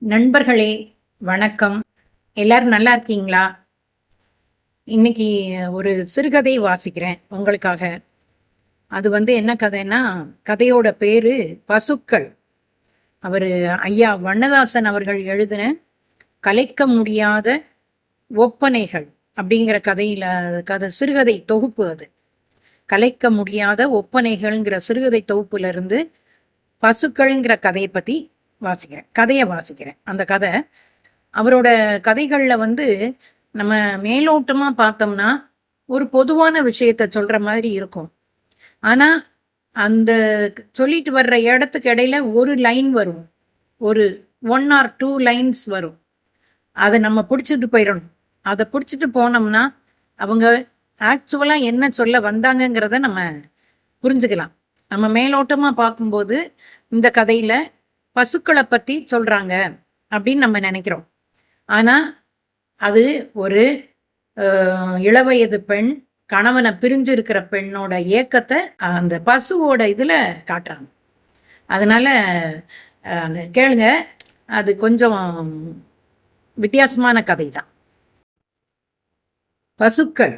நண்பர்களே வணக்கம். எல்லாரும் நல்லா இருக்கீங்களா? இன்னைக்கு ஒரு சிறுகதை வாசிக்கிறேன் உங்களுக்காக. அது வந்து என்ன கதைன்னா கதையோட பேரு பசுக்கள். அவர் ஐயா வண்ணதாசன் அவர்கள் எழுதின கலைக்க முடியாத ஒப்பனைகள் அப்படிங்கிற கதையில கதை சிறுகதை தொகுப்பு அது. கலைக்க முடியாத ஒப்பனைகள்ங்கிற சிறுகதை தொகுப்புல இருந்து பசுக்கள்ங்கிற கதையை பத்தி வாசிக்கிறேன். கதையை வாசிக்கிறேன். அந்த கதை அவரோட கதைகளில் வந்து நம்ம மேலோட்டமாக பார்த்தோம்னா ஒரு பொதுவான விஷயத்த சொல்கிற மாதிரி இருக்கும். ஆனால் அந்த சொல்லிட்டு வர்ற இடத்துக்கு இடையில ஒரு லைன் வரும். ஒரு ஒன் ஆர் டூ லைன்ஸ் வரும். அதை நம்ம பிடிச்சிட்டு போயிடணும். அதை பிடிச்சிட்டு போனோம்னா அவங்க ஆக்சுவலாக என்ன சொல்ல வந்தாங்கங்கிறத நம்ம புரிஞ்சுக்கலாம். நம்ம மேலோட்டமாக பார்க்கும்போது இந்த கதையில் பசுக்களை பற்றி சொல்கிறாங்க அப்படின்னு நம்ம நினைக்கிறோம். ஆனால் அது ஒரு இளவயது பெண் கணவனை பிரிஞ்சு இருக்கிற பெண்ணோட ஏக்கத்தை அந்த பசுவோட இதில் காட்டுறாங்க. அதனால் அந்த கேளுங்க அது கொஞ்சம் வித்தியாசமான கதை தான் பசுக்கள்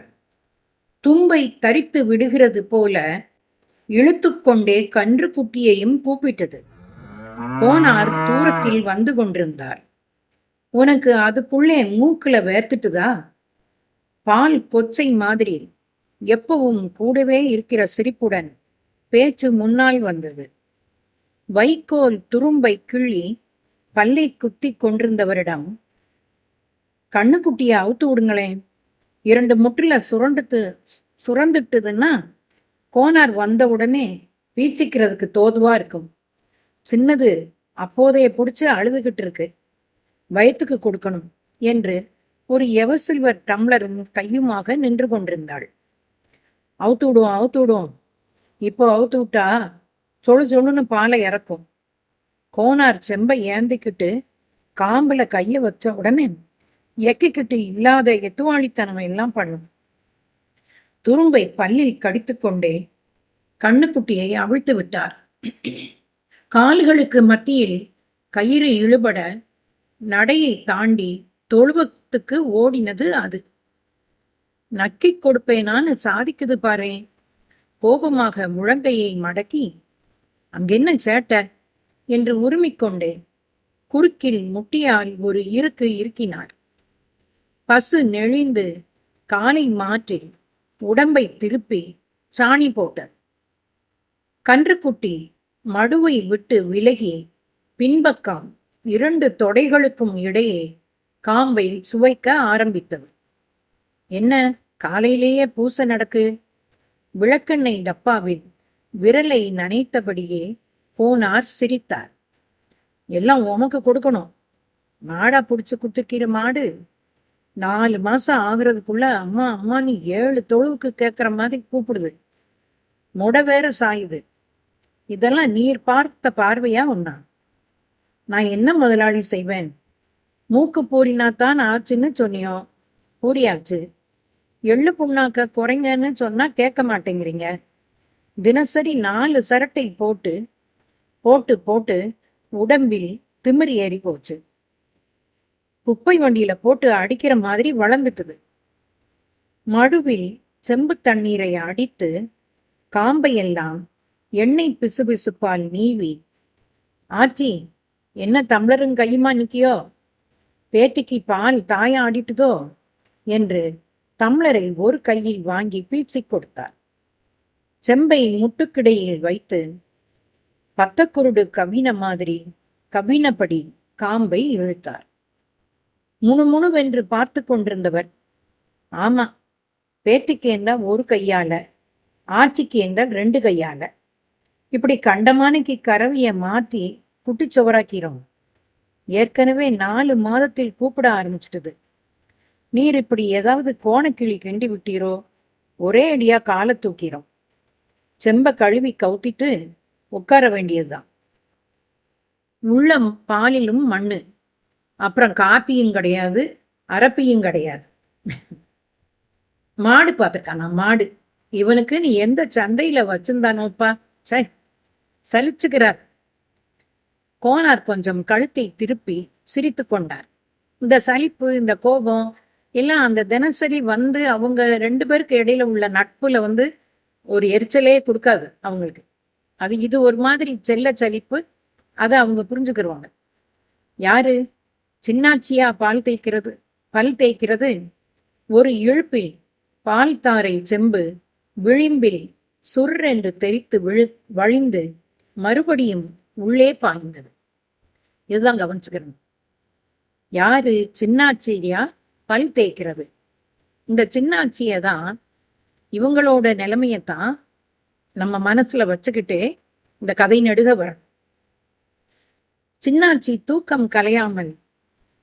தும்பை தரித்து விடுகிறது போல இழுத்துக்கொண்டே கன்று குட்டியையும் கூப்பிட்டது. கோனார் தூரத்தில் வந்து கொண்டிருந்தார். உனக்கு அதுக்குள்ளே மூக்குல வேர்த்துட்டுதா? பால் கொச்சை மாதிரி எப்பவும் கூடவே இருக்கிற சிரிப்புடன் பேச்சு முன்னால் வந்தது. வைக்கோல் துரும்பை கிள்ளி பல்லை குத்தி கொண்டிருந்தவரிடம் கண்ணுக்குட்டியை அவுத்து விடுங்களேன். இரண்டு முற்றில சுரண்டுத்து சுரந்துட்டுதுன்னா கோனார் வந்த உடனே வீச்சிக்கிறதுக்கு தோதுவா இருக்கும். சின்னது அப்போதைய பிடிச்சி அழுதுகிட்டு இருக்கு வயிற்றுக்கு கொடுக்கணும் என்று ஒரு எவசில்வர் டம்ளரும் கையுமாக நின்று கொண்டிருந்தாள். அவுத்து விடுவோம் அவுத்து விடுவோம் இப்போ அவுத்து விட்டா சொழு சொழுன்னு பாலை இறக்கும். கோனார் செம்பை ஏந்திக்கிட்டு காம்பில் கையை வச்ச உடனே எக்கிக்கிட்டு இல்லாத எத்துவாளித்தனம் எல்லாம் பண்ணும். துரும்பை பல்லில் கடித்துக்கொண்டே கண்ணுக்குட்டியை அவிழ்த்து விட்டார். கால்களுக்கு மத்தியில் கயிறு இழுபட நடையை தாண்டி தொழுவத்துக்கு ஓடினது அது. நக்கிக் கொடுப்பேனான்னு சாதிக்குது பாரு. கோபமாக முழங்கையை மடக்கி அங்கென்ன சேட்ட? என்று உருமிக்கொண்டே குறுக்கில் முட்டியால் ஒரு இருக்கு இருக்கினார் பசு நெளிந்து காலை மாற்றி உடம்பை திருப்பி சாணி போட்டது கன்றுக்குட்டி மடுவை விட்டு விலகி பின்பக்கம் இரண்டு தொடைகளுக்கும் இடையே காம்பை சுவைக்க ஆரம்பித்தது என்ன? காலையிலேயே பூச நடக்கு? விளக்கெண்ணெய் டப்பாவில் விரலை நனைத்தபடியே போனார் சிரித்தார். எல்லாம் உமக்கு கொடுக்கணும். மாடா பிடிச்சி குத்துக்கிற மாடு. நாலு மாசம் ஆகுறதுக்குள்ள அம்மா அம்மா நீ ஏழு தொழுவுக்கு கேட்குற மாதிரி கூப்பிடுது. முட வேற சாயுது. இதெல்லாம் நீர் பார்த்த பார்வையா ஒன்னா நான் என்ன முதலாளி செய்வேன்? மூக்கு பூரினாத்தான் ஆச்சுன்னு சொன்னியோ? பூரியாச்சு. எள்ளு புண்ணாக்க குறைங்கன்னு சொன்னா கேட்க மாட்டேங்கிறீங்க. தினசரி நாலு சரட்டை போட்டு போட்டு போட்டு உடம்பில் திமிர் ஏறி போச்சு. குப்பை வண்டியில போட்டு அடிக்கிற மாதிரி வளர்ந்துட்டுது. மடுவில் செம்பு தண்ணீரை அடித்து காம்பையெல்லாம் எண்ணெய் பிசுபிசுப்பால் நீவி ஆச்சி என்ன தம்ளரும் கையுமா நிக்கியோ? பேத்திக்கு பால் தாய ஆடிட்டுதோ? என்று தம்ளரை ஒரு கையில் வாங்கி பீச்சி கொடுத்தார். செம்பை முட்டுக்கிடையில் வைத்து பத்தக்குருடு கவின மாதிரி கவினப்படி காம்பை இழுத்தார். முணுமுணுவென்று பார்த்து கொண்டிருந்தவர். ஆமா பேத்திக்கு என்றால் ஒரு கையால ஆட்சிக்கு என்றால் ரெண்டு கையால. இப்படி கண்டமானைக்கு கரவிய மாத்தி குட்டிச்சுவராக்கிறோம் ஏற்கனவே நாலு மாதத்தில் கூப்பிட ஆரம்பிச்சிட்டது. நீர் இப்படி ஏதாவது கோணக்கிளி கிண்டி விட்டீரோ ஒரே அடியா காலை தூக்கிறோம் செம்ப கழுவி கவுத்திட்டு உட்கார வேண்டியதுதான். உள்ள பாலிலும் மண்ணு. அப்புறம் காப்பியும் கிடையாது அரப்பியும் கிடையாது. மாடு பார்த்துருக்கானா? மாடு. இவனுக்கு நீ எந்த சந்தையில வச்சிருந்தானோப்பா? சே சலிச்சுகிறார். கோனார் கொஞ்சம் கழுத்தை திருப்பி சிரித்து கொண்டார். இந்த சலிப்பு இந்த கோபம் எல்லாம் அந்த தினசரி வந்து அவங்க ரெண்டு பேருக்கு இடையில உள்ள நட்புல வந்து ஒரு எரிச்சலே கொடுக்காது அவங்களுக்கு. அது இது ஒரு மாதிரி செல்ல சலிப்பு. அதை அவங்க புரிஞ்சுக்கிருவாங்க. யாரு? சின்னாச்சியா பால் தேய்க்கிறது பல் தேய்க்கிறது. ஒரு இழுப்பில் பால் தாரை செம்பு விளிம்பில் சுர்ரென்று தெரித்து விழு வழிந்து மறுபடியும் உள்ளே பாய்ந்தது. இதுதான் கவனிச்சுக்கிறோம் யாரு சின்னாச்சியா பல் தேய்க்கிறது? இந்த சின்னாச்சியை தான் இவங்களோட நிலைமையத்தான் நம்ம மனசுல வச்சுக்கிட்டு இந்த கதை நெடுக வரணும். சின்னாச்சி தூக்கம் கலையாமல்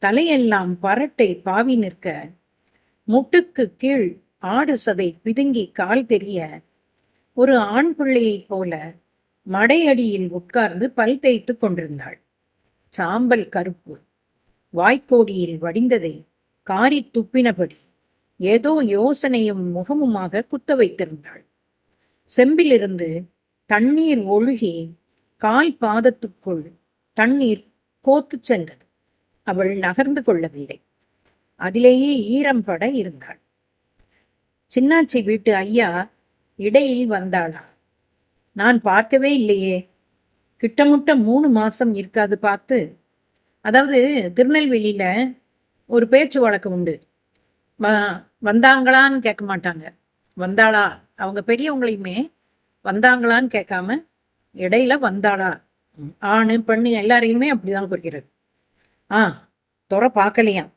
தலையெல்லாம் பரட்டை பாவி நிற்க முட்டுக்கு கீழ் ஆடு சதை பிதுங்கி கால் தெரிய ஒரு ஆண் பிள்ளையைப் போல மடையடியில் உட்கார்ந்து பல் தேய்த்து கொண்டிருந்தாள். சாம்பல் கருப்பு. வாய்க்கோடியில் வடிந்ததை காரி துப்பினபடி ஏதோ யோசனையும் முகமுமாக குத்த வைத்திருந்தாள். செம்பிலிருந்து தண்ணீர் ஒழுகி கால் பாதத்துக்குள் தண்ணீர் கோத்து சென்றது. அவள் நகர்ந்து கொள்ளவில்லை. அதிலேயே ஈரம் பட இருந்தாள். சின்னாச்சி வீட்டு ஐயா இடையில் வந்தாளா? நான் பார்க்கவே இல்லையே. கிட்டமுட்ட மூணு மாசம் இருக்காது பார்த்து. அதாவது திருநெல்வேலியில் ஒரு பேச்சு வழக்கு உண்டு. வ- வந்தாங்களான்னு கேட்க மாட்டாங்க. வந்தாளா? அவங்க பெரியவங்களையுமே வந்தாங்களான்னு கேட்காம இடையில வந்தாளா? ஆணு பெண்ணு எல்லாரையுமே அப்படிதான் குறிக்கிறது. ஆ துறை பார்க்கலையாம்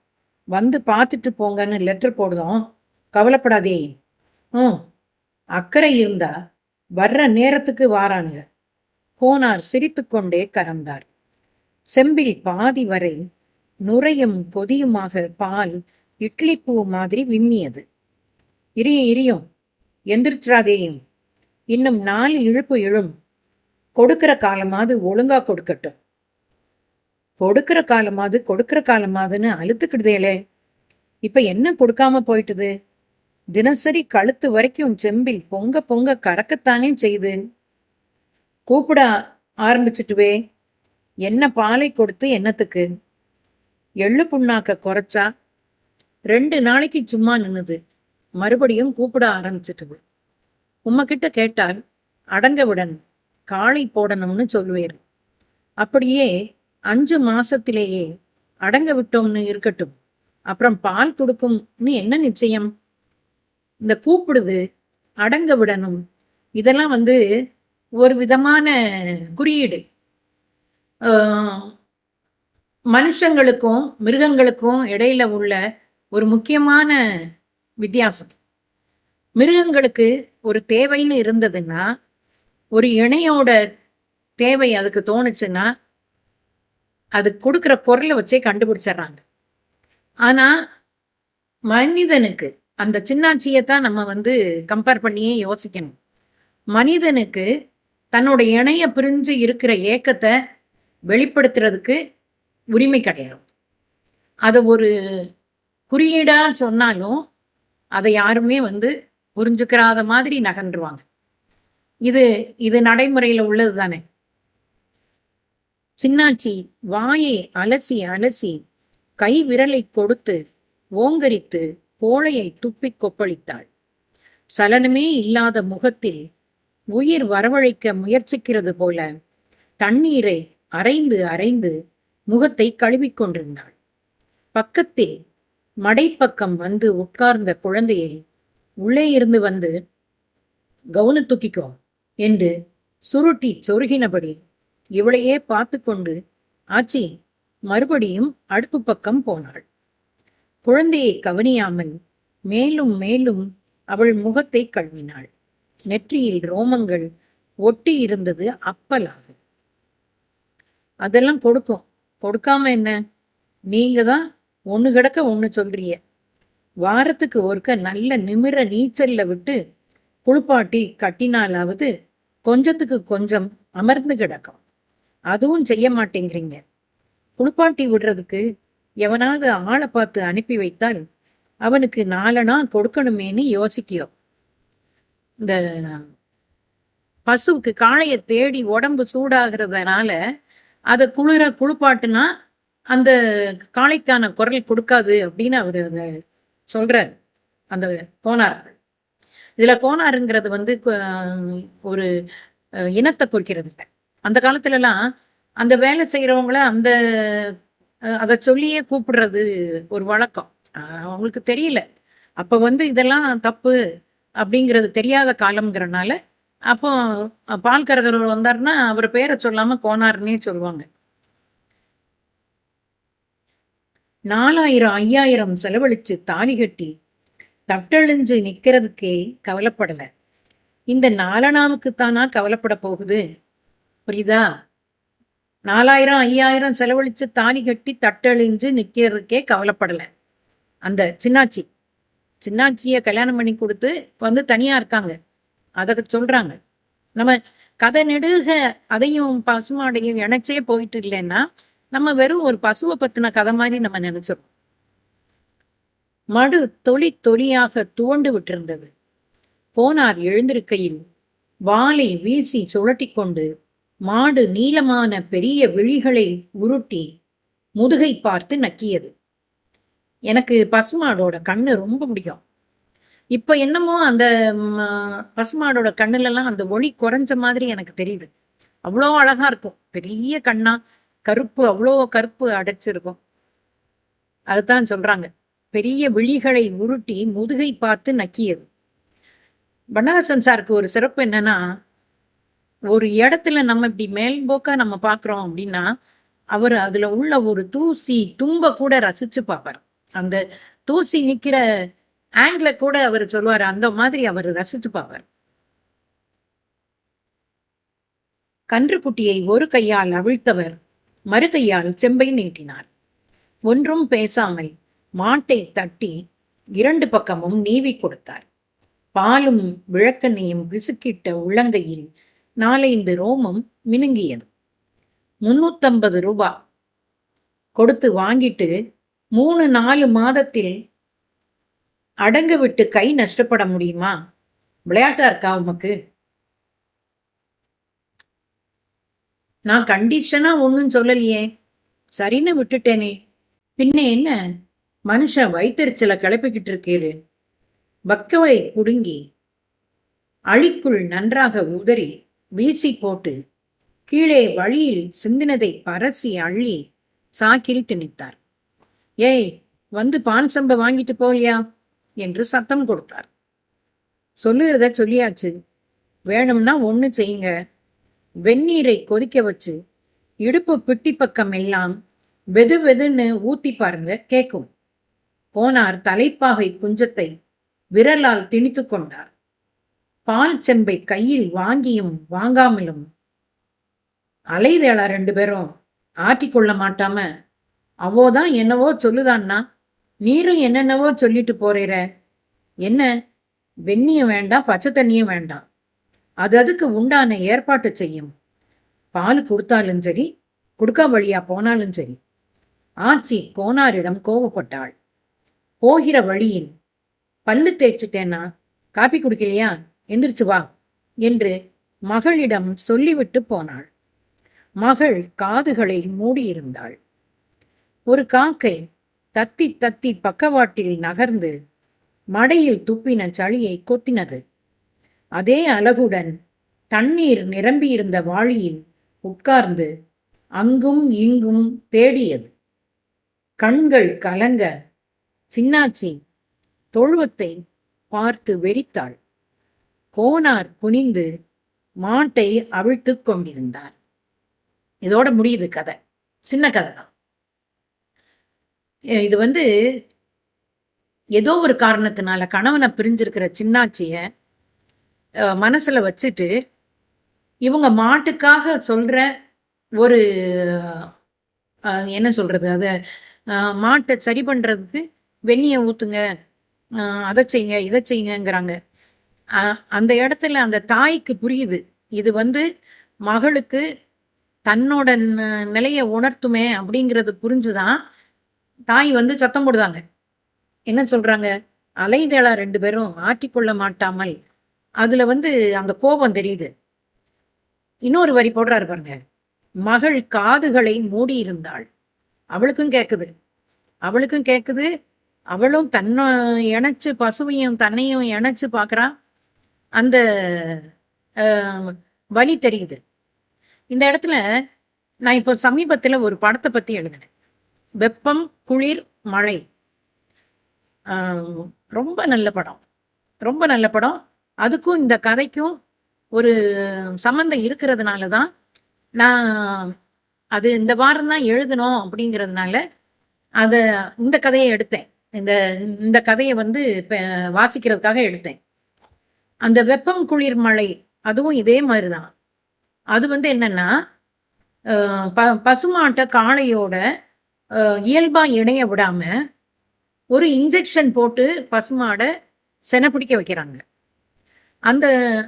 வந்து பார்த்துட்டு போங்கன்னு லெட்டர் போடுதோம். கவலைப்படாதே. ம் அக்கறை இருந்தா வர்ற நேரத்துக்கு வாரானுங்க. போனார் சிரித்துக்கொண்டே கறந்தார் செம்பில் பாதி வரை நுரையும் கொதியுமாக பால் இட்லி பூ மாதிரி விம்மியது. இரியும் இரியும். எந்திரிச்சிடாதேயும் இன்னும் நாலு இழுப்பு இழும் கொடுக்கிற காலமாவது ஒழுங்கா கொடுக்கட்டும். கொடுக்கிற காலமாவது கொடுக்கிற காலமாதுன்னு அழுத்துக்கிடுதேலே இப்ப என்ன கொடுக்காம போயிட்டுது? தினசரி கழுத்து வரைக்கும் செம்பில் பொங்க பொங்க கறக்கத்தானே செய்து. கூப்பிட ஆரம்பிச்சிட்டுவே என்ன பாலை கொடுத்து என்னத்துக்கு? எள்ளு புண்ணாக்க குறைச்சா ரெண்டு நாளைக்கு சும்மா நின்னுது. மறுபடியும் கூப்பிட ஆரம்பிச்சிட்டுது. உம்மகிட்ட கேட்டால் அடங்க விடன் காளை போடணும்னு சொல்லுவேர் அப்படியே அஞ்சு மாசத்திலேயே அடங்க விட்டோம்னு இருக்கட்டும். அப்புறம் பால் கொடுக்கும்னு என்ன நிச்சயம்? இந்த கூப்பிடுது அடங்க விடணும். இதெல்லாம் வந்து ஒரு விதமான குறியீடு. மனுஷங்களுக்கும் மிருகங்களுக்கும் இடையில உள்ள ஒரு முக்கியமான வித்தியாசம். மிருகங்களுக்கு ஒரு தேவைன்னு இருந்ததுன்னா ஒரு இணையோட தேவை அதுக்கு தோணுச்சுன்னா அது கொடுக்குற குரலை வச்சே கண்டுபிடிச்சிடுறாங்க. ஆனால் மனிதனுக்கு அந்த சின்னாச்சியை தான் நம்ம வந்து கம்பேர் பண்ணியே யோசிக்கணும். மனிதனுக்கு தன்னோட இணைய பிரிஞ்சு இருக்கிற ஏக்கத்தை வெளிப்படுத்துறதுக்கு உரிமை கிடையாது. அதை ஒரு குறியீடாக சொன்னாலும் அதை யாருமே வந்து புரிஞ்சுக்கிறாத மாதிரி நகன்றுவாங்க. இது இது நடைமுறையில் உள்ளது தானே. சின்னாச்சி வாயை அலசி அலசி கை விரலை கொடுத்து ஓங்கரித்து கோழையை துப்பிக் கொப்பளித்தாள். சலனமே இல்லாத முகத்தில் உயிர் வரவழைக்க முயற்சிக்கிறது போல தண்ணீரை அரைந்து அரைந்து முகத்தை கழுவிக் கொண்டிருந்தாள். பக்கத்தில் மடைப்பக்கம் வந்து உட்கார்ந்த குழந்தையை உள்ளே இருந்து வந்து கவுனு தூக்கிக்கோ என்று சுருட்டி சொருகினபடி இவளையே பார்த்து கொண்டு ஆச்சி மறுபடியும் அடுப்பு பக்கம் போனாள். குழந்தையை கவனியாமல் மேலும் மேலும் அவள் முகத்தை கழுவினாள். நெற்றியில் ரோமங்கள் ஒட்டி இருந்தது அப்பலாக. அதெல்லாம் கொடுக்கும். கொடுக்காம என்ன? நீங்க தான் ஒன்று கிடக்க ஒன்று சொல்றிய வாரத்துக்கு ஒருக்க நல்ல நிமிர நீச்சல்ல விட்டு குளிப்பாட்டி கட்டினாலாவது கொஞ்சத்துக்கு கொஞ்சம் அமர்ந்து கிடக்கும். அதுவும் செய்ய மாட்டேங்கிறீங்க. குளிப்பாட்டி விடுறதுக்கு எவனாவது ஆளை பார்த்து அனுப்பி வைத்தால் அவனுக்கு நாலனா கொடுக்கணுமேன்னு யோசிக்கிறோம். இந்த பசுவுக்கு காளையை தேடி உடம்பு சூடாகிறதுனால அதை குளிர குளிப்பாட்டுனா அந்த காளைக்கான குரல் கொடுக்காது அப்படின்னு அவர் அதை சொல்றார். அந்த கோனார் இதுல கோனாருங்கிறது வந்து ஒரு இனத்தை குறிக்கிறது இல்லை. அந்த காலத்துல எல்லாம் அந்த வேலை செய்யறவங்கள அந்த அதை சொல்லியே கூப்பிடுறது ஒரு வழக்கம். அவங்களுக்கு தெரியல. அப்ப வந்து இதெல்லாம் தப்பு அப்படிங்கிறது தெரியாத காலம்ங்கிறனால அப்போ பால் கரகர் வந்தாருன்னா அவர் பேரை சொல்லாம கோனார்னே சொல்லுவாங்க. நாலாயிரம் ஐயாயிரம் செலவழிச்சு தாலி கட்டி தட்டழிஞ்சு நிக்கிறதுக்கே கவலைப்படல. இந்த நாலனாவுக்கு தானா கவலைப்பட போகுது? புரியுதா? நாலாயிரம் ஐயாயிரம் செலவழித்து தாலி கட்டி தட்டழிஞ்சு நிற்கிறதுக்கே கவலைப்படலை. அந்த சின்னாச்சி சின்னாச்சியை கல்யாணம் பண்ணி கொடுத்து வந்து தனியாக இருக்காங்க. அதை சொல்கிறாங்க நம்ம கதை நெடுக அதையும் பசுமாடையும் இணைச்சே போயிட்டு இல்லைன்னா நம்ம வெறும் ஒரு பசுவை பற்றின கதை மாதிரி நம்ம நினைச்சிடும் மடு தொளி தொளியாக துவண்டு விட்டிருந்தது. போனார் எழுந்திருக்கையில் வாளை வீசி சுழட்டி கொண்டு மாடு நீளமான பெரிய விழிகளை உருட்டி முதுகை பார்த்து நக்கியது. எனக்கு பசுமாடோட கண்ணு ரொம்ப பிடிக்கும். இப்போ என்னமோ அந்த பசுமாடோட கண்ணுலலாம் அந்த ஒளி குறைஞ்ச மாதிரி எனக்கு தெரியுது. அவ்வளோ அழகா இருக்கும். பெரிய கண்ணா கருப்பு அவ்வளோ கருப்பு அடைச்சிருக்கும். அதுதான் சொல்றாங்க. பெரிய விழிகளை உருட்டி முதுகை பார்த்து நக்கியது. பன்னரசன் சாருக்கு ஒரு சிறப்பு என்னன்னா ஒரு இடத்துல நம்ம இப்படி மேல்போக்கா நம்ம பாக்குறோம் அப்படின்னா அவர் அதுல உள்ள ஒரு தூசி தும்ப கூட ரசிச்சு பார்ப்பார் அந்த தூசி நிக்கிற ஆங்கில கூட அவர் சொல்லுவார் அந்த மாதிரி அவர் ரசிச்சு பார்ப்பார் கன்றுக்குட்டியை ஒரு கையால் அவிழ்த்தவர் மறு கையால் செம்பை நீட்டினார். ஒன்றும் பேசாமல் மாட்டை தட்டி இரண்டு பக்கமும் நீவி கொடுத்தார். பாலும் விளக்கெண்ணையும் விசுக்கிட்ட உள்ளங்கையில் நாலைந்து ரோமம் மினுங்கியது. முன்னூத்தம்பது ரூபா. கொடுத்து வாங்கிட்டு மூணு நாலு மாதத்தில் அடங்கு விட்டு கை நஷ்டப்பட முடியுமா? விளையாட்டா இருக்கா உமக்கு? நான் கண்டிஷனா ஒன்றும் சொல்லலையே. சரின்னு விட்டுட்டேனே. பின்ன என்ன? மனுஷன் வயிற்றுச்சலை கிளப்பிக்கிட்டு இருக்கேரு பக்கவை குடுங்கி அழிக்குள் நன்றாக உதறி வீசி போட்டு கீழே வழியில் சிந்தினதை பரசி அள்ளி சாக்கில் திணித்தார். ஏய் வந்து பான் சம்பை வாங்கிட்டு போலியா என்று சத்தம் கொடுத்தார். சொல்லுகிறத சொல்லியாச்சு. வேணும்னா ஒன்று செய்யுங்க. வெந்நீரை கொதிக்க வச்சு இடுப்பு பிட்டி பக்கம் எல்லாம் வெது வெதுன்னு ஊத்தி பாருங்க கேட்கும் போனார் தலைப்பாகை குஞ்சத்தை விரலால் திணித்து கொண்டார். பால் செம்பை கையில் வாங்கியும் வாங்காமலும் அலைதேளா ரெண்டு பேரும் ஆட்டிக்கொள்ள மாட்டாம அவோதான் என்னவோ சொல்லுதான்னா நீரும் என்னென்னவோ சொல்லிட்டு போறேற என்ன? வெந்நியும் வேண்டாம் பச்சை தண்ணியும் வேண்டாம். அது அதுக்கு உண்டான ஏற்பாட்டு செய்யும். பால் கொடுத்தாலும் சரி கொடுக்கா வழியா போனாலும் சரி. ஆச்சி கோனாரிடம் கோவப்பட்டாள். போகிற வழியில் பல்லு தேய்ச்சிட்டேன்னா காப்பி குடிக்கலையா? எந்திரிச்சு வா என்று மகளிடம் சொல்லிவிட்டு போனாள். மகள் காதுகளை மூடியிருந்தாள். ஒரு காக்கை தத்தி தத்தி பக்கவாட்டில் நகர்ந்து மடையில் துப்பின சளியை கொத்தினது. அதே அழகுடன் தண்ணீர் நிரம்பியிருந்த வாளியில் உட்கார்ந்து அங்கும் இங்கும் தேடியது. கண்கள் கலங்க சின்னாச்சி தொழுவத்தை பார்த்து வெறித்தாள். கோனார் குனிந்து மாட்டை அவிழ்த்து கொண்டிருந்தார். இதோட முடியுது கதை. சின்ன கதை தான். இது வந்து ஏதோ ஒரு காரணத்தினால கணவனை பிரிஞ்சிருக்கிற சின்னாச்சிய மனசுல வச்சுட்டு இவங்க மாட்டுக்காக சொல்ற ஒரு என்ன சொல்றது அத மாட்டை சரி பண்றதுக்கு வெந்நியை ஊத்துங்க. அதை செய்யுங்க இதை செய்யுங்கிறாங்க அந்த இடத்துல அந்த தாய்க்கு புரியுது. இது வந்து மகளுக்கு தன்னோட ந- நிலையை உணர்த்துமே அப்படிங்கிறது புரிஞ்சுதான் தாய் வந்து சத்தம் போடுதாங்க. என்ன சொல்றாங்க? அலைதேளா ரெண்டு பேரும் ஆட்டிக்கொள்ள மாட்டாமல். அதுல வந்து அந்த கோபம் தெரியுது. இன்னொரு வரி போடுறாரு பாருங்க. மகள் காதுகளை மூடியிருந்தாள். அவளுக்கும் கேட்குது அவளுக்கும் கேட்குது அவளும் தன்னை இணைச்சு பசுவையும் தன்னையும் இணைச்சு பார்க்குறா அந்த வழி தெரியுது. இந்த இடத்துல நான் இப்போ சமீபத்தில் ஒரு படத்தை பற்றி எழுதினேன். வெப்பம் குளிர் மழை. ரொம்ப நல்ல படம். ரொம்ப நல்ல படம். அதுக்கும் இந்த கதைக்கும் ஒரு சம்மந்தம் இருக்கிறதுனால தான் நான் அது இந்த வாரம் தான் எழுதணும் அப்படிங்கிறதுனால அதை இந்த கதையை எடுத்தேன். இந்த இந்த கதையை வந்து இப்போ வாசிக்கிறதுக்காக எடுத்தேன். அந்த வெப்பம் குளிர் மழை அதுவும் இதே மாதிரி தான் அது வந்து என்னன்னா ப பசுமாட்டை காளையோட இயல்பா இணைய விடாம ஒரு இன்ஜெக்ஷன் போட்டு பசுமாடை செனை பிடிக்க வைக்கிறாங்க. அந்த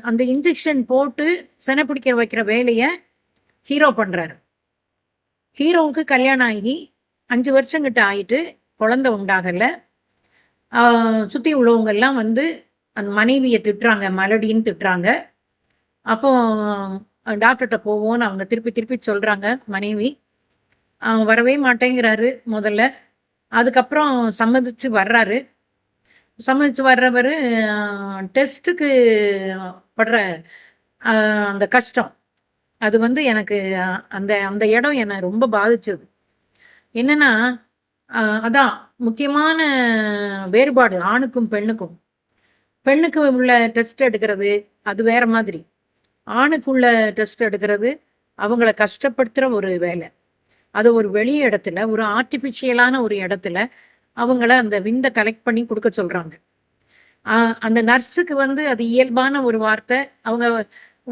அந்த இன்ஜெக்ஷன் போட்டு செனை பிடிக்க வைக்கிற வேலையை ஹீரோ பண்ணுறாரு ஹீரோவுக்கு கல்யாணம் ஆகி அஞ்சு வருஷங்கிட்ட ஆகிட்டு ஆயிட்டு குழந்தை உண்டாகல. சுற்றி உள்ளவங்கெல்லாம் வந்து அந்த மனைவியை திட்டுறாங்க மலடின்னு திட்டுறாங்க. அப்போ டாக்டர்கிட்ட போவோம்னு அவங்க திருப்பி திருப்பி சொல்கிறாங்க மனைவி. அவன் வரவே மாட்டேங்கிறாரு முதல்ல. அதுக்கப்புறம் சம்மதிச்சு வர்றாரு. சம்மதிச்சு வர்றவர் டெஸ்ட்டுக்கு படுற அந்த கஷ்டம். அது வந்து எனக்கு அந்த அந்த இடம் என்னை ரொம்ப பாதிச்சது. என்னன்னா அதான் முக்கியமான வேறுபாடு ஆணுக்கும் பெண்ணுக்கும். பெண்ணுக்கு உள்ள டெஸ்ட் எடுக்கிறது அது வேற மாதிரி. ஆணுக்குள்ள டெஸ்ட் எடுக்கிறது அவங்கள கஷ்டப்படுத்துகிற ஒரு வேலை. அது ஒரு வெளி இடத்துல ஒரு ஆர்டிஃபிஷியலான ஒரு இடத்துல அவங்கள அந்த விந்தை கலெக்ட் பண்ணி கொடுக்க சொல்கிறாங்க அந்த நர்ஸுக்கு வந்து அது இயல்பான ஒரு வார்த்தை. அவங்க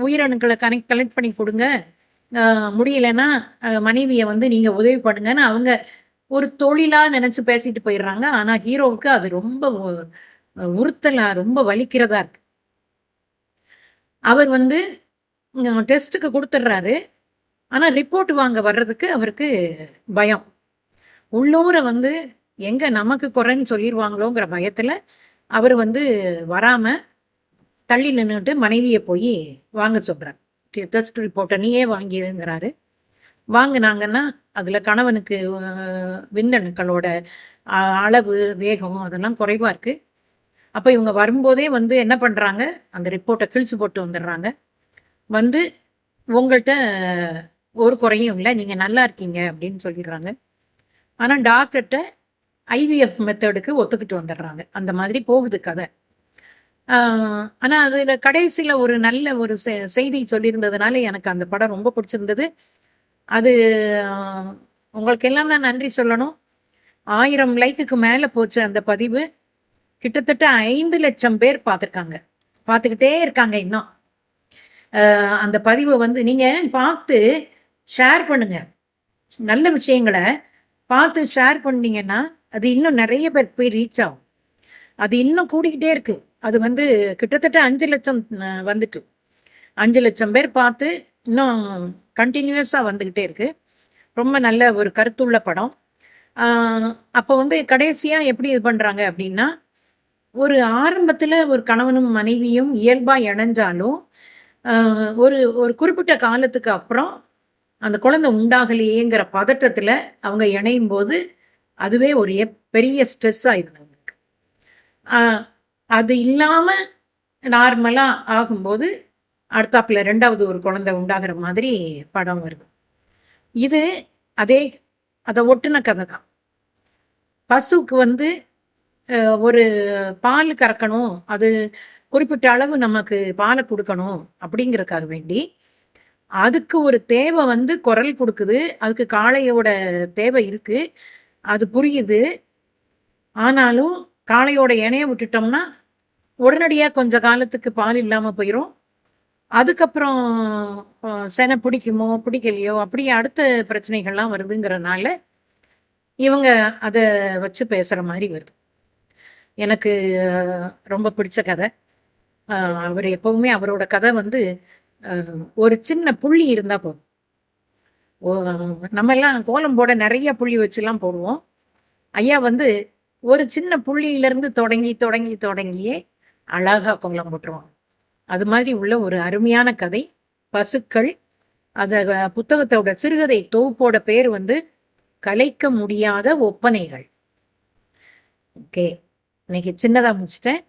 உயிரணுக்களை கனெக்ட் கலெக்ட் பண்ணி கொடுங்க. ஆஹ் முடியலைன்னா மனைவியை வந்து நீங்கள் உதவி பண்ணுங்கன்னு அவங்க ஒரு தொழிலாக நினச்சி பேசிட்டு போயிடுறாங்க. ஆனால் ஹீரோவுக்கு அது ரொம்ப உறுத்தலா ரொம்ப வலிக்கிறதா இருக்கு. அவர் வந்து டெஸ்ட்டுக்கு கொடுத்துட்றாரு. ஆனால் ரிப்போர்ட் வாங்க வர்றதுக்கு அவருக்கு பயம். உள்ளூரை வந்து எங்கே நமக்கு குறைன்னு சொல்லிடுவாங்களோங்கிற பயத்தில் அவர் வந்து வராமல் தள்ளி நின்றுட்டு மனைவியை போய் வாங்க சொல்கிறார் டெஸ்ட் ரிப்போர்ட்டை நீயே வாங்கிடுங்கிறாரு வாங்கினாங்கன்னா அதில் கணவனுக்கு விந்தணுக்களோட அளவு வேகம் அதெல்லாம் குறைவாக இருக்குது அப்போ இவங்க வரும்போதே வந்து என்ன பண்ணுறாங்க அந்த ரிப்போர்ட்டை கிழிச்சு போட்டு வந்துடுறாங்க. வந்து உங்கள்கிட்ட ஒரு குறையும் இல்லை நீங்கள் நல்லா இருக்கீங்க அப்படின்னு சொல்லிடுறாங்க. ஆனால் டாக்டர்கிட்ட ஐவிஎஃப் மெத்தடுக்கு ஒத்துக்கிட்டு வந்துடுறாங்க. அந்த மாதிரி போகுது கதை. ஆனால் அதில் கடைசியில் ஒரு நல்ல ஒரு செ- செய்தி சொல்லியிருந்ததுனால எனக்கு அந்த படம் ரொம்ப பிடிச்சிருந்தது. அது உங்களுக்கு எல்லாம் தான் நன்றி சொல்லணும். ஆயிரம் லைக்குக்கு மேலே போச்சு அந்த பதிவு. கிட்டத்தட்ட ஐந்து லட்சம் பேர் பார்த்துருக்காங்க. பார்த்துக்கிட்டே இருக்காங்க இன்னும். அந்த பதிவை வந்து நீங்கள் பார்த்து ஷேர் பண்ணுங்க. நல்ல விஷயங்களை பார்த்து ஷேர் பண்ணீங்கன்னா அது இன்னும் நிறைய பேர் போய் ரீச் ஆகும். அது இன்னும் கூடிக்கிட்டே இருக்கு. அது வந்து கிட்டத்தட்ட அஞ்சு லட்சம் வந்துட்டு. அஞ்சு லட்சம் பேர் பார்த்து இன்னும் கண்டினியூஸாக வந்துக்கிட்டே இருக்கு. ரொம்ப நல்ல ஒரு கருத்துள்ள படம். அப்போ வந்து கடைசியாக எப்படி இது பண்ணுறாங்க அப்படின்னா ஒரு ஆரம்பத்தில் ஒரு கணவனும் மனைவியும் இயல்பாக இணைஞ்சாலும் ஆஹ், ஒரு ஒரு குறிப்பிட்ட காலத்துக்கு அப்புறம் அந்த குழந்தை உண்டாகலையேங்கிற பதட்டத்தில் அவங்க இணையும் போது அதுவே ஒரு எப்- பெரிய ஸ்ட்ரெஸ் ஆயிடுது அவங்களுக்கு. ஆஹ், அது இல்லாமல் நார்மலாக ஆகும்போது அடுத்தாப்புல ரெண்டாவது ஒரு குழந்தை உண்டாகிற மாதிரி படம் வருது. இது அதே அதை ஒட்டுன கதை தான். பசுக்கு வந்து ஒரு பால் கறக்கணும். அது குறிப்பிட்ட அளவு நமக்கு பாலை கொடுக்கணும் அப்படிங்கிறதுக்காக வேண்டி அதுக்கு ஒரு தேவை வந்து குரல் கொடுக்குது. அதுக்கு காளையோட தேவை இருக்கு. அது புரியுது. ஆனாலும் காளையோட இணைய விட்டுட்டோம்னா உடனடியாக கொஞ்ச காலத்துக்கு பால் இல்லாமல் போயிடும் அதுக்கப்புறம் அஹ், செனை பிடிக்குமோ பிடிக்கலையோ அப்படியே அடுத்த பிரச்சனைகள்லாம் வருதுங்கிறதுனால இவங்க அதை வச்சு பேசுகிற மாதிரி வருது. எனக்கு ரொம்ப பிடிச்ச கதை. அவர் எப்பவுமே அவரோட கதை வந்து ஒரு சின்ன புள்ளி இருந்தால் போதும். ஓ- நம்ம எல்லாம் கோலம் போட நிறைய புள்ளி வச்சுலாம் போடுவோம். ஐயா வந்து ஒரு சின்ன புள்ளியிலேருந்து தொடங்கி தொடங்கி தொடங்கியே அழகாக கோலம் போட்டுருவாங்க. அது மாதிரி உள்ள ஒரு அருமையான கதை. பசுக்கள் அந்த புத்தகத்தோட சிறுகதை தொகுப்போட பேர் வந்து கலைக்க முடியாத ஒப்பனைகள். ஓகே. இன்றைக்கி சின்னதாக முடிச்சிட்டேன்.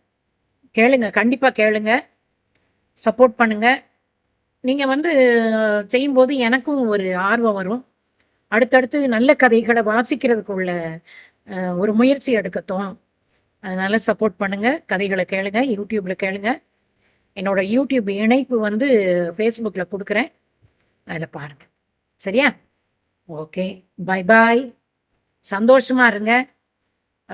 கேளுங்க கண்டிப்பாக கேளுங்க. சப்போர்ட் பண்ணுங்கள் நீங்கள் வந்து செய்யும்போது எனக்கும் ஒரு ஆர்வம் வரும். அடுத்தடுத்து நல்ல கதைகளை வாசிக்கிறதுக்குள்ள ஒரு முயற்சி எடுக்க தோணும் சப்போர்ட் பண்ணுங்கள் கதைகளை கேளுங்க. யூடியூப்பில் கேளுங்க. என்னோடய யூடியூப் இணைப்பு வந்து ஃபேஸ்புக்கில் கொடுக்குறேன். அதில் பாருங்கள் சரியா? ஓகே பை பாய் சந்தோஷமாக இருங்க.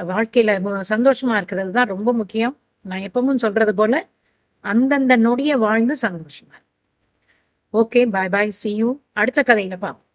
வாழ்க்கையில் சந்தோஷமா இருக்கிறது தான் ரொம்ப முக்கியம். நான் எப்பவும் சொல்றது போல அந்தந்த நொடியை வாழ்ந்து சந்தோஷமா okay bye bye see you அடுத்த கதையில பார்ப்போம்